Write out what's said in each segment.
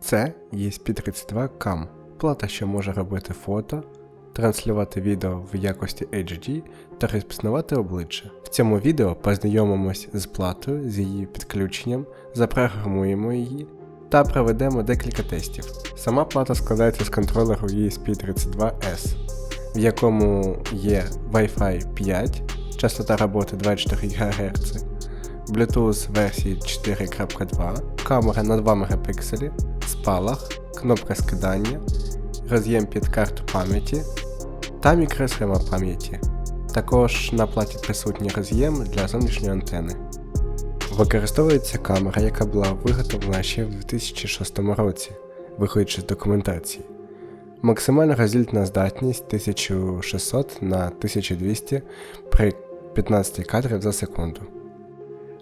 Це ESP32 CAM, плата, що може робити фото, транслювати відео в якості HD та розпізнавати обличчя. В цьому відео познайомимось з платою, з її підключенням, запрограмуємо її та проведемо декілька тестів. Сама плата складається з контролеру ESP32S, в якому є Wi-Fi 5, частота роботи 24 ГГц, Bluetooth версії 4.2, камера на 2 Мп, спалах, кнопка скидання, роз'єм під карту пам'яті та мікросхема пам'яті. Також на платі присутній роз'єм для зовнішньої антени. Використовується камера, яка була виготовлена ще в 2006 році, виходячи з документації. Максимальна роздільна здатність 1600 на 1200 при 15 кадрів за секунду.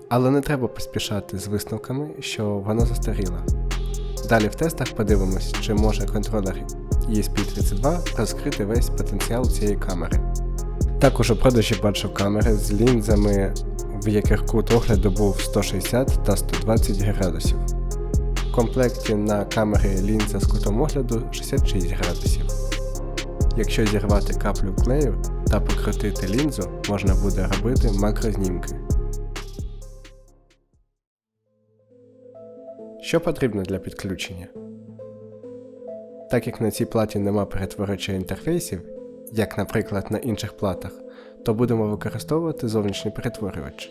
Але не треба поспішати з висновками, що вона застаріла. Далі в тестах подивимось, чи може контролер ESP32 розкрити весь потенціал цієї камери. Також у продажі бачу камери з лінзами, в яких кут огляду був 160 та 120 градусів. В комплекті на камері лінза з кутом огляду 66 градусів. Якщо зірвати каплю клею та покрутити лінзу, можна буде робити макрознімки. Що потрібно для підключення? Так як на цій платі нема перетворюючих інтерфейсів, як, наприклад, на інших платах, то будемо використовувати зовнішній перетворювач.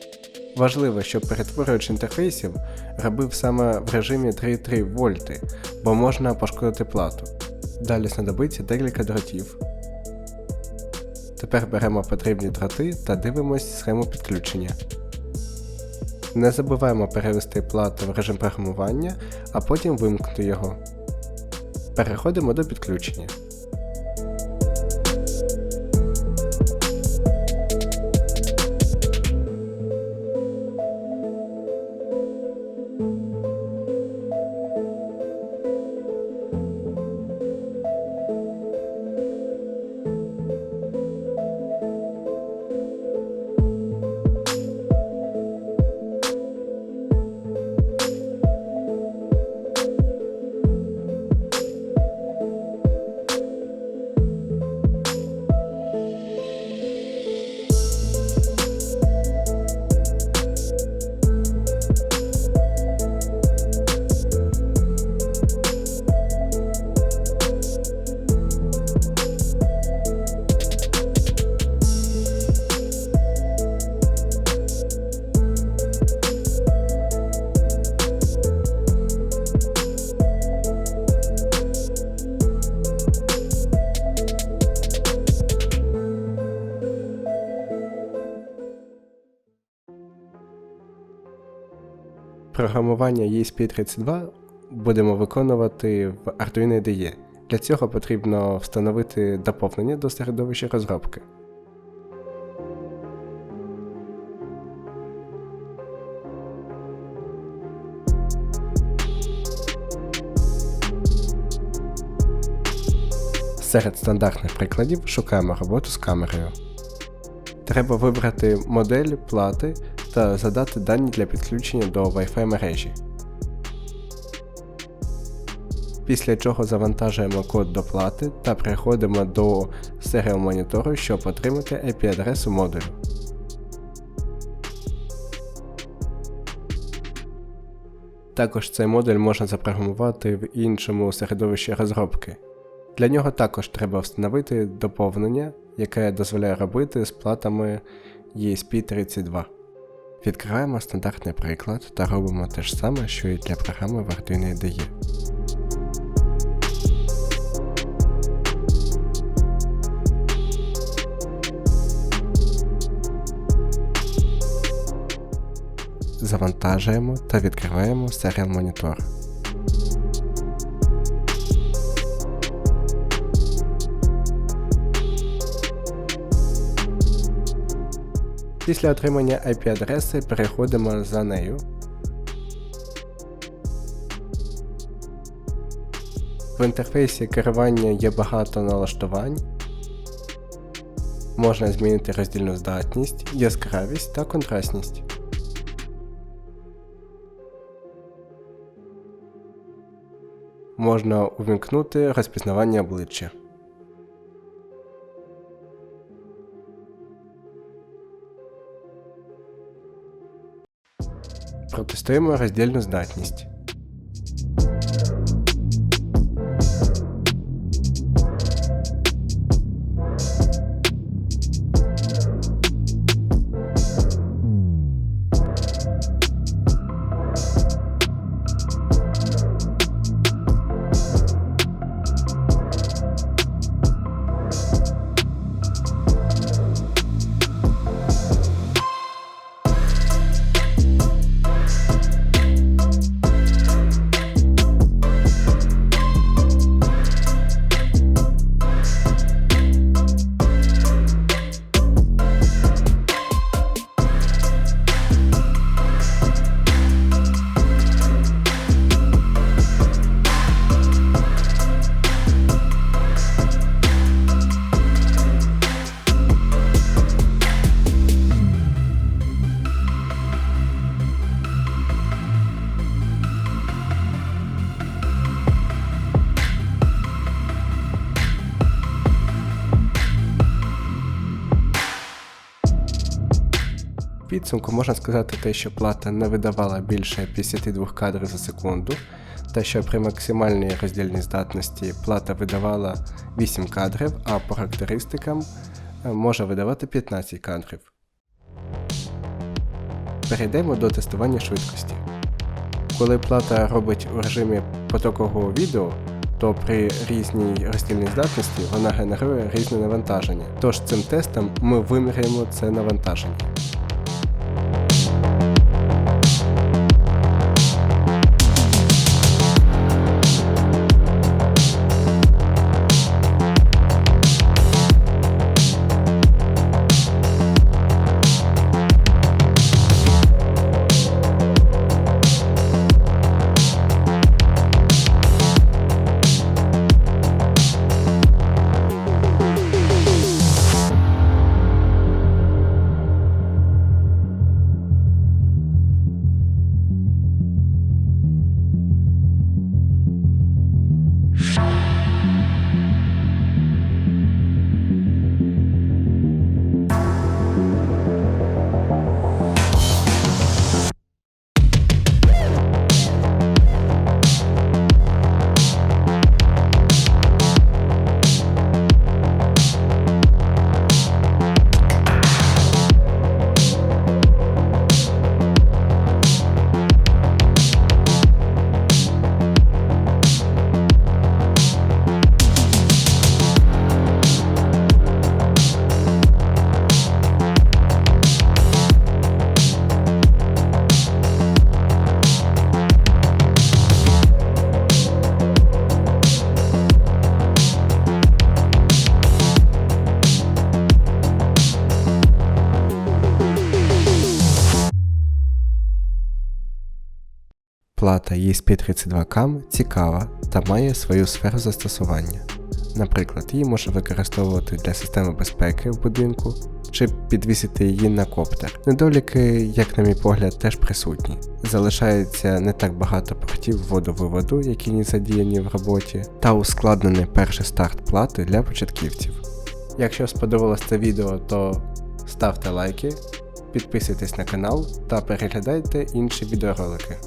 Важливо, щоб перетворювач інтерфейсів робив саме в режимі 3,3 вольти, бо можна пошкодити плату. Далі знадобиться декілька дротів. Тепер беремо потрібні дроти та дивимось схему підключення. Не забуваємо перевести плату в режим програмування, а потім вимкнути його. Переходимо до підключення. Програмування ESP32 будемо виконувати в Arduino IDE. Для цього потрібно встановити доповнення до середовища розробки. Серед стандартних прикладів шукаємо роботу з камерою. Треба вибрати модель плати та задати дані для підключення до Wi-Fi мережі. Після чого завантажуємо код до плати та переходимо до серіал монітору, щоб отримати IP-адресу модулю. Також цей модуль можна запрограмувати в іншому середовищі розробки. Для нього також треба встановити доповнення, яке дозволяє робити з платами ESP32. Відкриваємо стандартний приклад та робимо те ж саме, що і для програми в Arduino Завантажуємо та відкриваємо серіал монітор. Після отримання IP-адреси переходимо за нею. В інтерфейсі керування є багато налаштувань. Можна змінити роздільну здатність, яскравість та контрастність. можна увімкнути розпізнавання обличчя. Протестуємо роздільну здатність. Підсумку можна сказати те, що плата не видавала більше 52 кадрів за секунду, та що при максимальній роздільній здатності плата видавала 8 кадрів, а по характеристикам е, може видавати 15 кадрів. Перейдемо до тестування швидкості. Коли плата робить у режимі потокового відео, то при різній роздільній здатності вона генерує різне навантаження. Тож цим тестом ми виміряємо це навантаження. Плата ESP32CAM цікава та має свою сферу застосування. Наприклад, її можна використовувати для системи безпеки в будинку чи підвісити її на коптер. Недоліки, як на мій погляд, теж присутні. Залишається не так багато портів водовиводу, які не задіяні в роботі, та ускладнений перший старт плати для початківців. Якщо сподобалось це відео, то ставте лайки, підписуйтесь на канал та переглядайте інші відеоролики.